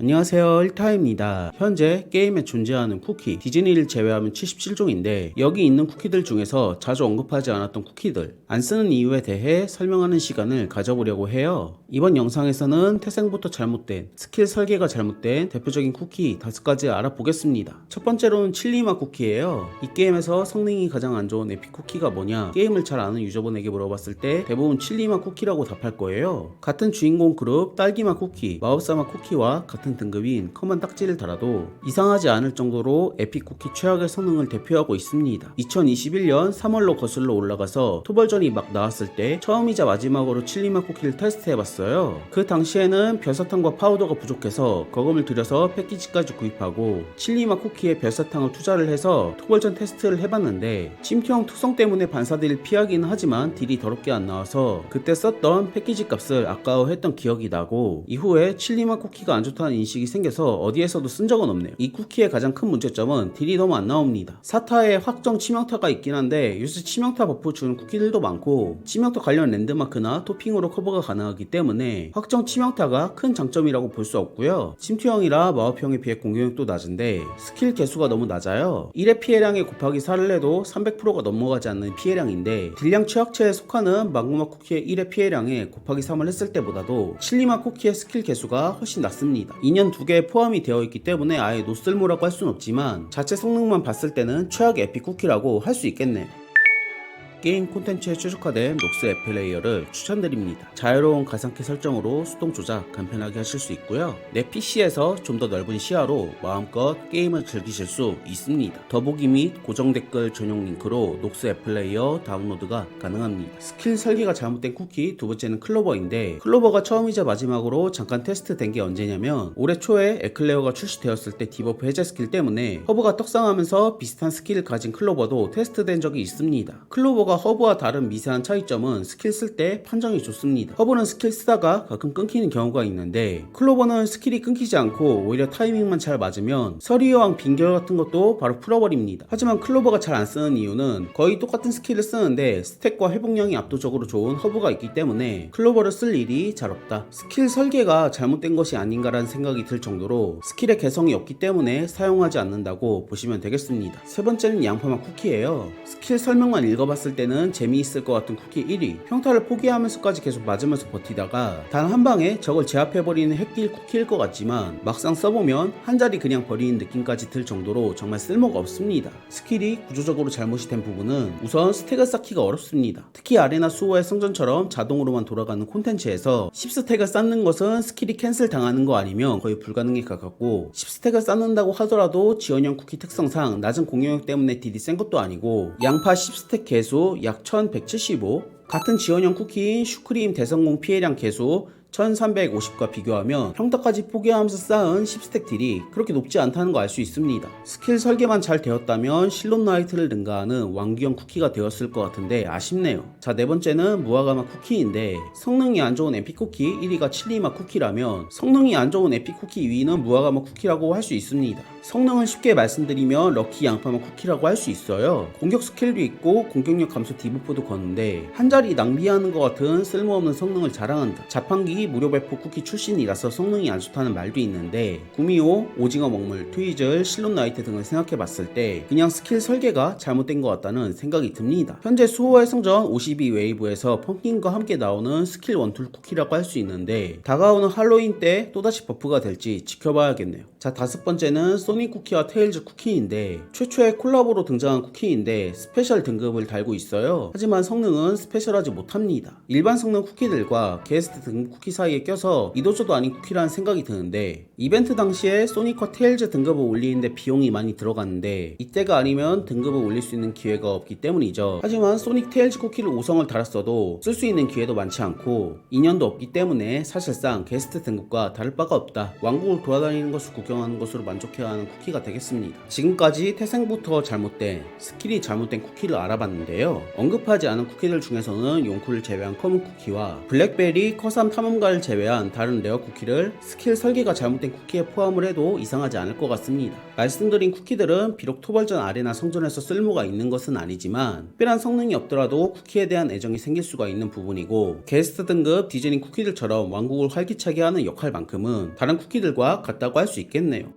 안녕하세요 1타입니다. 현재 게임에 존재하는 쿠키 디즈니를 제외하면 77종인데 여기 있는 쿠키들 중에서 자주 언급하지 않았던 쿠키들 안 쓰는 이유에 대해 설명하는 시간을 가져보려고 해요. 이번 영상에서는 태생부터 잘못된 스킬 설계가 잘못된 대표적인 쿠키 5가지 알아보겠습니다. 첫 번째로는 칠리맛 쿠키예요. 이 게임에서 성능이 가장 안 좋은 에픽 쿠키가 뭐냐 게임을 잘 아는 유저분에게 물어봤을 때 대부분 칠리맛 쿠키라고 답할 거예요. 같은 주인공 그룹 딸기맛 쿠키 마법사맛 쿠키와 같은 등급인 컴한 딱지를 달아도 이상하지 않을 정도로 에픽 쿠키 최악의 성능을 대표하고 있습니다. 2021년 3월로 거슬러 올라가서 토벌전이 막 나왔을 때 처음이자 마지막으로 칠리맛 쿠키를 테스트해봤어요. 그 당시에는 별사탕과 파우더가 부족해서 거금을 들여서 패키지까지 구입하고 칠리맛 쿠키에 별사탕을 투자를 해서 토벌전 테스트를 해봤는데 침투형 특성 때문에 반사딜을 피하기는 하지만 딜이 더럽게 안 나와서 그때 썼던 패키지 값을 아까워했던 기억이 나고 이후에 칠리맛 쿠키가 안 좋다는 인식이 생겨서 어디에서도 쓴 적은 없네요. 이 쿠키의 가장 큰 문제점은 딜이 너무 안 나옵니다. 사타에 확정 치명타가 있긴 한데 요새 치명타 버프 주는 쿠키들도 많고 치명타 관련 랜드마크나 토핑으로 커버가 가능하기 때문에 확정 치명타가 큰 장점이라고 볼 수 없고요. 침투형이라 마법형에 비해 공격력도 낮은데 스킬 개수가 너무 낮아요. 1의 피해량에 곱하기 4를 해도 300%가 넘어가지 않는 피해량인데 딜량 최악체에 속하는 망고마 쿠키의 1의 피해량에 곱하기 3을 했을 때보다도 칠리마 쿠키의 스킬 개수가 훨씬 낮습니다. 2년 두개 포함이 되어 있기 때문에 아예 노쓸모라고 할 수는 없지만 자체 성능만 봤을 때는 최악의 에픽 쿠키라고 할 수 있겠네요. 게임 콘텐츠에 최적화된 녹스 앱 플레이어를 추천드립니다. 자유로운 가상키 설정으로 수동 조작 간편하게 하실 수 있고요. 내 PC에서 좀 더 넓은 시야로 마음껏 게임을 즐기실 수 있습니다. 더보기 및 고정 댓글 전용 링크로 녹스 앱 플레이어 다운로드가 가능합니다. 스킬 설계가 잘못된 쿠키 두 번째는 클로버인데 클로버가 처음이자 마지막으로 잠깐 테스트 된 게 언제냐면 올해 초에 에클레어가 출시되었을 때 디버프 해제 스킬 때문에 허브가 떡상하면서 비슷한 스킬을 가진 클로버도 테스트된 적이 있습니다. 클로버가 허브와 다른 미세한 차이점은 스킬 쓸 때 판정이 좋습니다. 허브는 스킬 쓰다가 가끔 끊기는 경우가 있는데 클로버는 스킬이 끊기지 않고 오히려 타이밍만 잘 맞으면 서리여왕 빙결 같은 것도 바로 풀어버립니다. 하지만 클로버가 잘 안 쓰는 이유는 거의 똑같은 스킬을 쓰는데 스택과 회복량이 압도적으로 좋은 허브가 있기 때문에 클로버를 쓸 일이 잘 없다. 스킬 설계가 잘못된 것이 아닌가라는 생각이 들 정도로 스킬의 개성이 없기 때문에 사용하지 않는다고 보시면 되겠습니다. 세 번째는 양파맛 쿠키예요. 스킬 설명만 읽어봤을 때는 재미있을 것 같은 쿠키 1위. 평타를 포기하면서까지 계속 맞으면서 버티다가 단 한 방에 적을 제압해버리는 핵딜 쿠키일 것 같지만 막상 써보면 한 자리 그냥 버리는 느낌까지 들 정도로 정말 쓸모가 없습니다. 스킬이 구조적으로 잘못이 된 부분은 우선 스택을 쌓기가 어렵습니다. 특히 아레나 수호의 성전처럼 자동으로만 돌아가는 콘텐츠에서 10스택을 쌓는 것은 스킬이 캔슬 당하는 거 아니면 거의 불가능에 가깝고 10스택을 쌓는다고 하더라도 지원형 쿠키 특성상 낮은 공격력 때문에 딜이 센 것도 아니고 양파 10스택 개수 약 1175 같은 지원형 쿠키인 슈크림 대성공 피해량 개수 1350과 비교하면 평타까지 포기하면서 쌓은 10스택 딜이 그렇게 높지 않다는 거 알 수 있습니다. 스킬 설계만 잘 되었다면 실론 나이트를 능가하는 왕기형 쿠키가 되었을 것 같은데 아쉽네요. 자, 네 번째는 무화과맛 쿠키인데 성능이 안 좋은 에픽 쿠키 1위가 칠리맛 쿠키라면 성능이 안 좋은 에픽 쿠키 2위는 무화과맛 쿠키라고 할 수 있습니다. 성능을 쉽게 말씀드리면 럭키 양파맛 쿠키라고 할 수 있어요. 공격 스킬도 있고 공격력 감소 디버프도 거는데 한 자리 낭비하는 것 같은 쓸모없는 성능을 자랑한다. 자판기 무료 배포 쿠키 출신이라서 성능이 안 좋다는 말도 있는데 구미호, 오징어 먹물, 트위즐, 실론 나이트 등을 생각해봤을 때 그냥 스킬 설계가 잘못된 것 같다는 생각이 듭니다. 현재 수호의 성전 52 웨이브에서 펌킨과 함께 나오는 스킬 원툴 쿠키라고 할 수 있는데 다가오는 할로윈 때 또다시 버프가 될지 지켜봐야겠네요. 자 다섯 번째는 소닉 쿠키와 테일즈 쿠키인데 최초의 콜라보로 등장한 쿠키인데 스페셜 등급을 달고 있어요. 하지만 성능은 스페셜하지 못합니다. 일반 성능 쿠키들과 게스트 등급 쿠키 사이에 껴서 이도저도 아닌 쿠키라는 생각이 드는데 이벤트 당시에 소닉과 테일즈 등급을 올리는데 비용이 많이 들어갔는데 이때가 아니면 등급을 올릴 수 있는 기회가 없기 때문이죠. 하지만 소닉 테일즈 쿠키를 5성을 달았어도 쓸 수 있는 기회도 많지 않고 인연도 없기 때문에 사실상 게스트 등급과 다를 바가 없다. 왕국을 돌아다니는 것을 적용하는 것으로 만족해야 하는 쿠키가 되겠습니다. 지금까지 태생부터 잘못된 스킬이 잘못된 쿠키를 알아봤는데요. 언급하지 않은 쿠키들 중에서는 용쿨을 제외한 커먼 쿠키와 블랙베리, 커삼 탐험 가를 제외한 다른 레어 쿠키를 스킬 설계가 잘못된 쿠키에 포함을 해도 이상하지 않을 것 같습니다. 말씀드린 쿠키들은 비록 토벌전 아레나 성전에서 쓸모가 있는 것은 아니지만 특별한 성능이 없더라도 쿠키에 대한 애정이 생길 수가 있는 부분이고 게스트 등급 디즈니 쿠키들처럼 왕국을 활기차게 하는 역할만큼은 다른 쿠키들과 같다고 할 수 있겠네요.